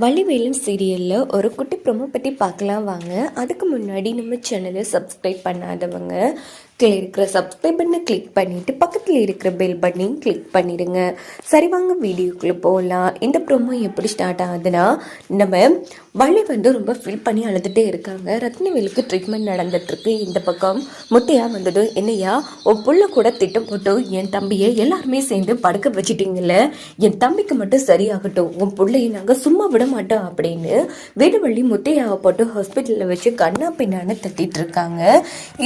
வள்ளிவேலன் சீரியலில் ஒரு குட்டி ப்ரொமோ பற்றி பார்க்கலாம் வாங்க. அதுக்கு முன்னாடி நம்ம சேனலை சப்ஸ்கிரைப் பண்ணாதவங்க கீழே இருக்கிற சப்ஸ்கிரைப் பண்ணை கிளிக் பண்ணிவிட்டு பக்கத்தில் இருக்கிற பெல் பட்டனையும் கிளிக் பண்ணிடுங்க. சரி வாங்க வீடியோக்குள்ளே போகலாம் இந்த ப்ரோமோ எப்படி ஸ்டார்ட் ஆகுதுன்னா நம்ம வள்ளி வந்து ரொம்ப ஃபீல் பண்ணி அழுதுகிட்டே இருக்காங்க. ரத்னவேலுக்கு ட்ரீட்மெண்ட் நடந்துட்டுருக்கு. இந்த பக்கம் முத்தையா வந்ததும் என்னையா உன் புள்ள கூட திட்டம் போட்டு என் தம்பியை எல்லாருமே சேர்ந்து படுக்க வச்சிட்டீங்கல்ல? என் தம்பிக்கு மட்டும் சரியாகட்டும். உன் பிள்ளையை நாங்கள் சும்மா விட மாட்டோம் அப்படின்னு வேலுவள்ளி முத்தையாவை போட்டு ஹாஸ்பிட்டலில் வச்சு கண்ணா பின்னான்னு தட்டிகிட்டு இருக்காங்க.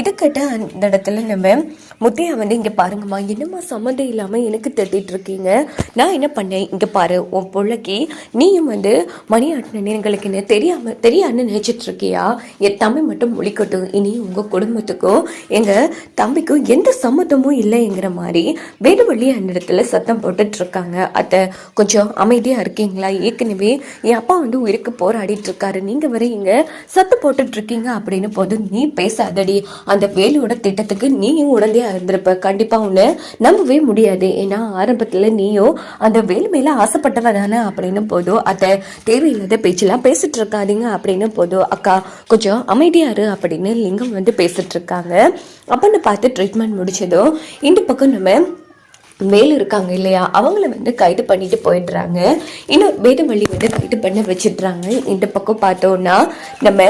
இது கேட்ட அந்த இடத்துல நம்ம முத்தையா வந்து இங்கே பாருங்கம்மா. என்னம்மா சம்மந்தம் இல்லாமல் எனக்கு தட்டிட்டு இருக்கீங்க? நான் என்ன பண்ணேன்? இங்கே பாரு உன் பிள்ளைக்கு நீயும் வந்து மணி ஆட்டின எங்களுக்கு என்ன தெரியாம தெரியான்னு நினைச்சிட்டு இருக்கியா? என் தம்பி மட்டும் முழிக்கட்டும். இனி உங்கள் குடும்பத்துக்கும் எங்கள் தம்பிக்கும் எந்த சம்மந்தமும் இல்லைங்கிற மாதிரி வேடுவள்ளி அந்த இடத்துல சத்தம் போட்டுட்டு இருக்காங்க. அத்தை கொஞ்சம் அமைதியாக இருக்கீங்களா? ஏற்கனவே என் அப்பா வந்து உயிருக்கு போராடிட்டு இருக்காரு. நீங்கள் வர இங்கே சத்தம் போட்டுட்டு இருக்கீங்க அப்படின்னு போது நீ பேசாதடி. அந்த வேலுவோட திட்டத்துக்கு நீயும் உடந்தையா இருந்திருப்ப கண்டிப்பாக உன்னை நம்பவே முடியாது. ஏன்னா ஆரம்பத்தில் நீயும் அந்த வேலு மேலே ஆசைப்பட்டவ தானே அப்படின்னு போதும் அதை தேவையில்லாத பேச்செல்லாம் பேசிட்டு இருக்காதீங்க அப்படின்னு போதும் அக்கா கொஞ்சம் அமைதியா இரு அப்படின்னு லிங்கம் வந்து பேசிட்டு இருக்காங்க அப்பன்னு பார்த்து ட்ரீட்மெண்ட் முடிச்சதும் இந்த பக்கம் நம்ம வேலு இருக்காங்க இல்லையா அவங்கள வந்து கைது பண்ணிட்டு போயிடுறாங்க. இன்னும் வேதவள்ளி வந்து கைது பண்ண வச்சிடுறாங்க. இந்த பக்கம் பார்த்தோன்னா நம்ம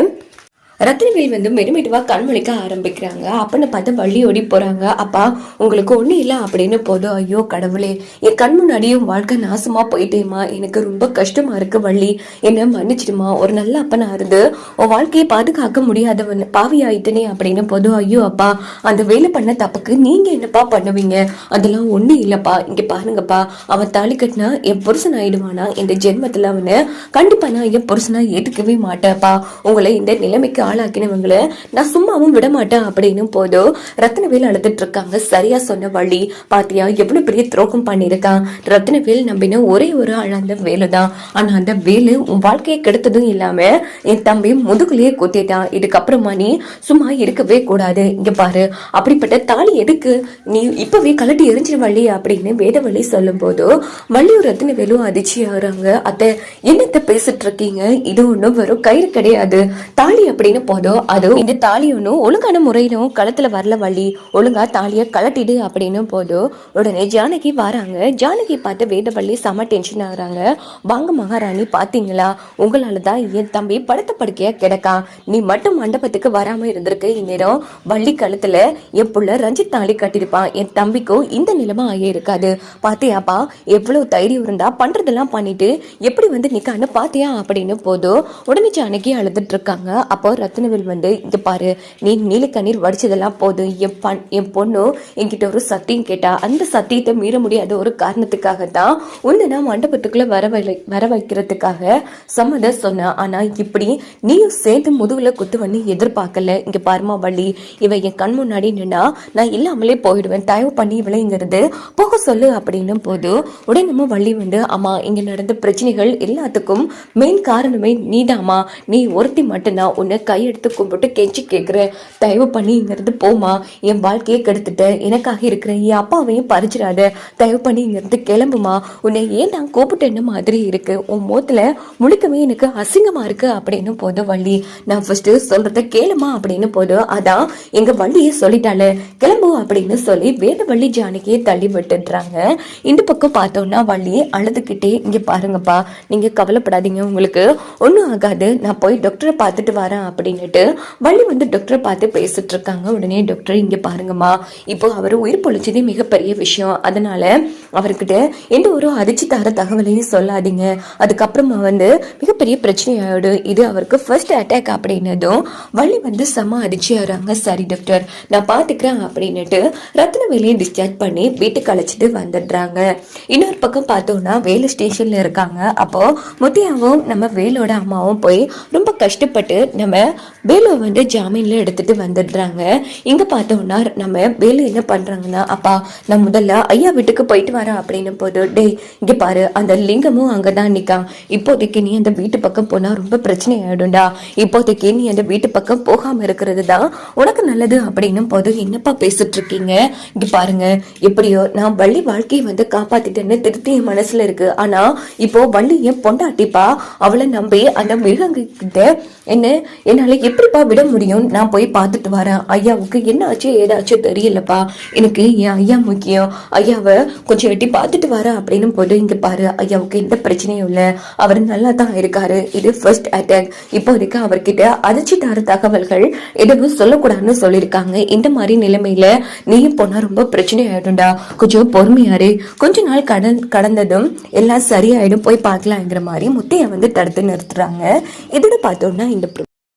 ரத்னவேல் வந்து மெடுமெடுவாக கண் முழிக்க ஆரம்பிக்கிறாங்க. அப்பன்னு பார்த்து வள்ளி ஓடி போகிறாங்க அப்பா உங்களுக்கு ஒன்றும் இல்லை அப்படின்னு போதும் ஐயோ கடவுளே என் கண் முன்னாடியும் வாழ்க்கை நாசமாக போயிட்டேம்மா. எனக்கு ரொம்ப கஷ்டமாக இருக்கு வள்ளி. என்ன மன்னிச்சிடுமா. ஒரு நல்ல அப்பனா இருந்து உன் வாழ்க்கையை பாதுகாக்க முடியாதவன் பாவி ஆயிட்டனே அப்படின்னு போதும் ஐயோ அப்பா அந்த வேலை பண்ண தப்புக்கு நீங்கள் என்னப்பா பண்ணுவீங்க? அதெல்லாம் ஒன்றும் இல்லைப்பா. இங்கே பாருங்கப்பா. அவன் தாலி கட்டினா என் புருஷன் ஆயிடுவானா? இந்த ஜென்மத்தில் அவனை கண்டிப்பாக நான் என் புருஷனாக ஏற்றுக்கவே மாட்டேன்ப்பா. உங்களை இந்த நிலைமைக்கு ஆளாக்கினவங்களை நான் சும்மாவும் விட மாட்டேன் அப்படின்னு போதும் ரத்னவேல் அழுதுட்டு இருக்காங்க சரியா சொன்ன வழி பாத்தியா எவ்வளவு பெரிய துரோகம் பண்ணியிருக்கான். ரத்னவேல் நம்பின ஒரே ஒரு ஆள் அந்த வேலு தான் ஆனா அந்த வேலு உன் வாழ்க்கையை கெடுத்ததும் இல்லாம என் தம்பி முதுகுலயே குத்திட்டான் இதுக்கப்புறமா நீ சும்மா இருக்கவே கூடாது. இங்க பாரு அப்படிப்பட்ட தாலி எதுக்கு? நீ இப்பவே கலட்டி எரிஞ்சிரு வள்ளி அப்படின்னு வேதவள்ளி சொல்லும் போதோ வள்ளியும் ரத்னவேலும் அதிர்ச்சி ஆகுறாங்க. அத்தை என்னத்த பேசிட்டு இருக்கீங்க இது ஒண்ணும் வரும் கயிறு கிடையாது. தாலி அப்படின்னு போதும் அதுவும் இந்த தாலி ஒழுங்கான முறையிலும் களத்துல வரல வள்ளி. ஒழுங்கா தாலியை கலட்டிடு அப்படின்னு போதும் உடனே ஜானகி வராங்க. ஜானகி பார்த்து வேதவள்ளி செம டென்ஷன் ஆகுறாங்க. வாங்க மகாராணி பாத்தீங்களா? உங்களால தான் என் தம்பி படுத்த படுக்கையா கிடக்கான். நீ மட்டும் மண்டபத்துக்கு வராம இருந்திருக்கு இந்நேரம். வள்ளி கழுத்துல என் புள்ள ரஞ்சித் தாலி கட்டியிருப்பான். என் தம்பிக்கும் இந்த நிலைமை ஆகிய இருக்காது. பாத்தியாப்பா எவ்வளவு தைரியம் இருந்தா பண்றதெல்லாம் பண்ணிட்டு எப்படி வந்து நிக்கான்னு பாத்தியா அப்படின்னு போதும் உடனே ஜானகி அழுதுட்டு இருக்காங்க. அப்போ ரத்னவேல் வந்து இங்கே பாரு நீ நீலக்கண்ணீர் வடிச்சதெல்லாம் போதும். என் பண் என் பொண்ணு என்கிட்ட ஒரு சத்தியம் கேட்டா அந்த சத்தியத்தை மீற முடியாத ஒரு காரணத்துக்காக தான் உன்னை நான் மண்டபத்துக்குள்ளே வர வர வைக்கிறதுக்காக சம்மத சொன்னேன் ஆனால் இப்படி நீயும் சேர்ந்து முதுகில் குத்து வந்து எதிர்பார்க்கல. இங்கே பாருமா வள்ளி இவன் என் கண் முன்னாடி நின்னா நான் இல்லாமலே போயிடுவேன். தயவு பண்ணி இவளைங்கிறது போக சொல்லு அப்படின்னும் போது உடனே நம்ம வள்ளி வந்து அம்மா இங்கே நடந்த பிரச்சனைகள் எல்லாத்துக்கும் மெயின் காரணமே நீதாம்மா. நீ ஒருத்தி மட்டும்தான். உன்னை கையெடுத்து கும்பிட்டு கெஞ்சி கேட்குறேன் தயவு பண்ணி இங்கேருந்து போமா என் வாழ்க்கையை கெடுத்துட்டேன். எனக்காக இருக்கிற என் அப்பாவையும் பறிச்சிடாத. தயவு பண்ணி இங்கிருந்து கிளம்புமா. உன்னை ஏன் நான் கூப்பிட்டேன்ன மாதிரி இருக்கு. உன் முகத்துல முழுக்கவே எனக்கு அசிங்கமா இருக்கு. அப்படின்னு போதும் வள்ளி நான் ஃபஸ்ட்டு சொல்கிறத கேளுமா? அப்படின்னு போதும் அதான் எங்க வள்ளியை சொல்லிட்டாளே. கிளம்பு அப்படின்னு சொல்லி வேறு வள்ளி ஜானகியை தள்ளி விட்டுடுறாங்க. இந்த பக்கம் பார்த்தோம்னா வள்ளி அழுதுகிட்டே இங்க பாருங்கப்பா. நீங்க கவலைப்படாதீங்க. உங்களுக்கு ஒன்றும் ஆகாது. நான் போய் டாக்டரை பார்த்துட்டு வரேன். அப்படின்னு அப்படின்னுட்டு வள்ளி வந்து டாக்டரை பார்த்து பேசிட்டு இருக்காங்க உடனே டாக்டர் இங்கே பாருங்கம்மா. இப்போ அவர் உயிர் பொழிச்சதே மிகப்பெரிய விஷயம். அதனால அவர்கிட்ட எந்த ஒரு அதிர்ச்சி தர தகவலையும் சொல்லாதீங்க. அதுக்கப்புறமா வந்து மிகப்பெரிய பிரச்சனை ஆயிடும் இது அவருக்கு ஃபர்ஸ்ட் அட்டாக் அப்படின்னதும் வள்ளி வந்து செம அதிர்ச்சி ஆகுறாங்க சரி டாக்டர் நான் பார்த்துக்கிறேன் அப்படின்னுட்டு ரத்னவேலியை டிஸ்சார்ஜ் பண்ணி வீட்டுக்கு அழைச்சிட்டு வந்துடுறாங்க. இன்னொரு பக்கம் பார்த்தோம்னா வேலு ஸ்டேஷன்ல இருக்காங்க. அப்போ முத்தியாவும் நம்ம வேலோட அம்மாவும் போய் ரொம்ப கஷ்டப்பட்டு நம்ம வேலு வந்து ஜாமீனில் எடுத்துகிட்டு வந்துடுறாங்க. இங்கே பார்த்தோம்னா நம்ம வேலு என்ன பண்ணுறாங்கன்னா அப்பா நான் முதல்ல ஐயா வீட்டுக்கு போயிட்டு வரேன் அப்படின்னு போது டேய் இங்கே பாரு அந்த லிங்கமும் அங்கே தான் நிற்கான் இப்போதைக்கு நீ அந்த வீட்டு பக்கம் போனால் ரொம்ப பிரச்சனை ஆகிடும்டா இப்போதைக்கு நீ அந்த வீட்டு பக்கம் போகாமல் இருக்கிறது தான் உனக்கு நல்லது அப்படின்னும் போது என்னப்பா பேசிட்டு இருக்கீங்க? பாருங்கள் பாருங்க எப்படியோ நான் வள்ளி வாழ்க்கையை வந்து காப்பாற்றிட்டேன்னு திருப்தி என் இருக்குது ஆனால் இப்போது இப்போ வள்ளி என் பொண்டாட்டிப்பா அவளை நம்பி அந்த மிருகங்க கிட்ட என்ன? என்னால் எப்படிப்பா விட முடியும்? நான் போய் பார்த்துட்டு வரேன். ஐயாவுக்கு என்ன ஆச்சு ஏதாச்சும் தெரியலப்பா. எனக்கு என் ஐயா முக்கியம். ஐயாவை கொஞ்சம் எட்டி பார்த்துட்டு வரேன் அப்படின்னு போது இங்கே பாரு. ஐயாவுக்கு எந்த பிரச்சனையும் இல்லை. அவர் நல்லா தான் இருக்காரு. இது ஃபர்ஸ்ட் அட்டாக் இப்போதைக்கு அவர்கிட்ட அதிர்ச்சிட்டார தகவல்கள். எதுவும் சொல்லக்கூடாதுன்னு சொல்லியிருக்காங்க. இந்த மாதிரி நிலைமையில நீயும் போனால் ரொம்ப பிரச்சனை ஆயிடும்டா கொஞ்சம் பொறுமையாரு கொஞ்ச நாள் கடன் கடந்ததும் எல்லாம் சரியாயிடும். போய் பார்க்கலாங்கிற மாதிரி முத்தையை வந்து தடுத்து நிறுத்துறாங்க. இதோட பார்த்தோம்னா இந்த